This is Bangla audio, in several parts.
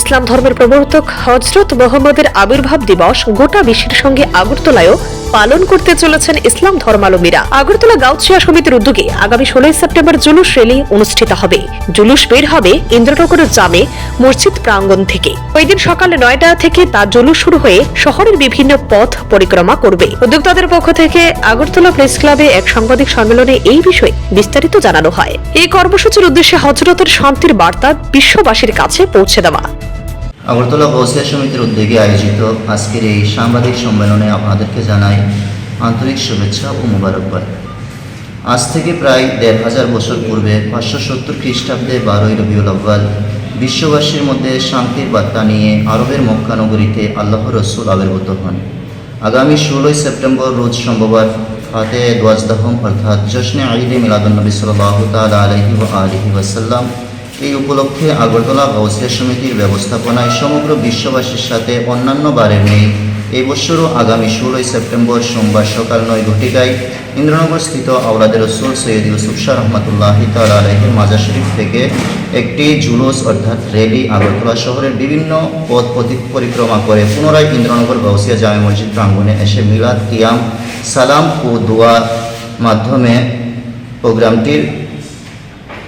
ইসলাম ধর্মের প্রবর্তক হজরত মোহাম্মদের আবির্ভাব দিবস গোটা বিশ্বের সঙ্গে আগরতলায়ও পালন করতে চলেছেন ইসলাম ধর্মালম্বীরা। আগরতলা গাউছিয়া সমিতির উদ্যোগে আগামী ষোলোই সেপ্টেম্বর জুলুস র্যালি অনুষ্ঠিত হবে। জুলুস বের হবে ইন্দ্রনগরের জামে মসজিদ প্রাঙ্গণ থেকে। ওই দিন সকালে নয়টা থেকে তা জুলুস শুরু হয়ে শহরের বিভিন্ন পথ পরিক্রমা করবে। উদ্যোক্তাদের পক্ষ থেকে আগরতলা প্রেস ক্লাবে এক সাংবাদিক সম্মেলনে এই বিষয়ে বিস্তারিত জানানো হয়। এই কর্মসূচির উদ্দেশ্যে হজরতের শান্তির বার্তা বিশ্ববাসীর কাছে পৌঁছে দেওয়া। আগরতলা বসিয়া সমিতির উদ্যোগে আয়োজিত আজকের এই সাংবাদিক সম্মেলনে আপনাদেরকে জানাই আন্তরিক শুভেচ্ছা ও মোবারকবাদ। আজ থেকে প্রায় দেড় হাজার বছর পূর্বে পাঁচশো সত্তর খ্রিস্টাব্দে বারোই রবিউল আব্বাল বিশ্ববাসীর মধ্যে শান্তির বার্তা নিয়ে আরবের মক্কানগরীতে আল্লাহ রসুল আবির্ভূত হন। আগামী ষোলোই সেপ্টেম্বর রোজ সোমবার ফাতে দোয়াজদাহম অর্থাৎ জশ্নে আইদে মিলাদুলনবী সাল্লাহ তালা আলহি ও আলহি ওয়াসাল্লাম এই উপলক্ষে আগরতলা গাউসিয়া সমিতির ব্যবস্থাপনায় সমগ্র বিশ্ববাসীর সাথে অন্যান্য বারের নেই এই বছরও আগামী ষোলোই সেপ্টেম্বর সোমবার সকাল নয় ঘটিকায় ইন্দ্রনগর স্থিত আওলাদের রসুল সৈয়দ ইউসুফ শাহ রহমতুল্লাহ তালা আলহের মাজার শরীফ থেকে একটি জুলুস অর্থাৎ র্যালি আগরতলা শহরের বিভিন্ন পথ পথি- পরিক্রমা করে পুনরায় ইন্দ্রনগর গাউসিয়া জামে মসজিদ প্রাঙ্গণে এসে মিলাদ, কিয়াম, সালাম ও দোয়ার মাধ্যমে প্রোগ্রামটির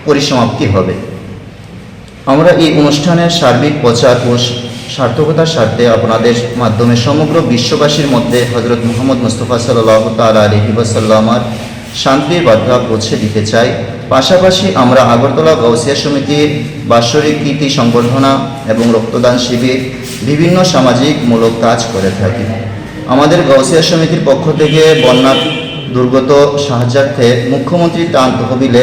পরিসমাপ্তি হবে। আমরা এই অনুষ্ঠানের সার্বিক প্রচার ও সার্থকতার স্বার্থে আপনাদের মাধ্যমে সমগ্র বিশ্ববাসীর মধ্যে হজরত মোহাম্মদ মুস্তফা সাল্লাহ তাল আলহি ওয়াসাল্লামার শান্তির বার্তা পৌঁছে দিতে চাই। পাশাপাশি আমরা আগরতলা গাউসিয়া সমিতির বাৎসরিক কীর্তি সংবর্ধনা এবং রক্তদান শিবির, বিভিন্ন সামাজিক মূলক কাজ করে থাকি। আমাদের গাউসিয়া সমিতির পক্ষ থেকে বন্যা দুর্গত সাহায্যার্থে মুখ্যমন্ত্রী ত্রাণ তহবিলে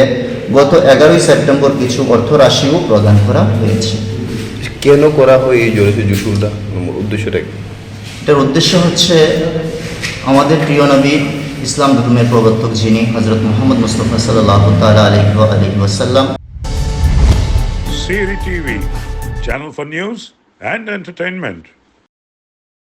গত এগারোই সেপ্টেম্বর কিছু অর্থরাশিও প্রদান করা হয়েছে কেন করা হয় এই জলসে জুসুলটা উদ্দেশ্যটা? এটার উদ্দেশ্য হচ্ছে আমাদের প্রিয় নবী ইসলাম ধর্মের প্রবর্তক যিনি হজরত মোহাম্মদ মুস্তফা সাল্লাহ তালা আলহি আলহি ওয়াসাল্লাম Siri TV, channel for news and entertainment.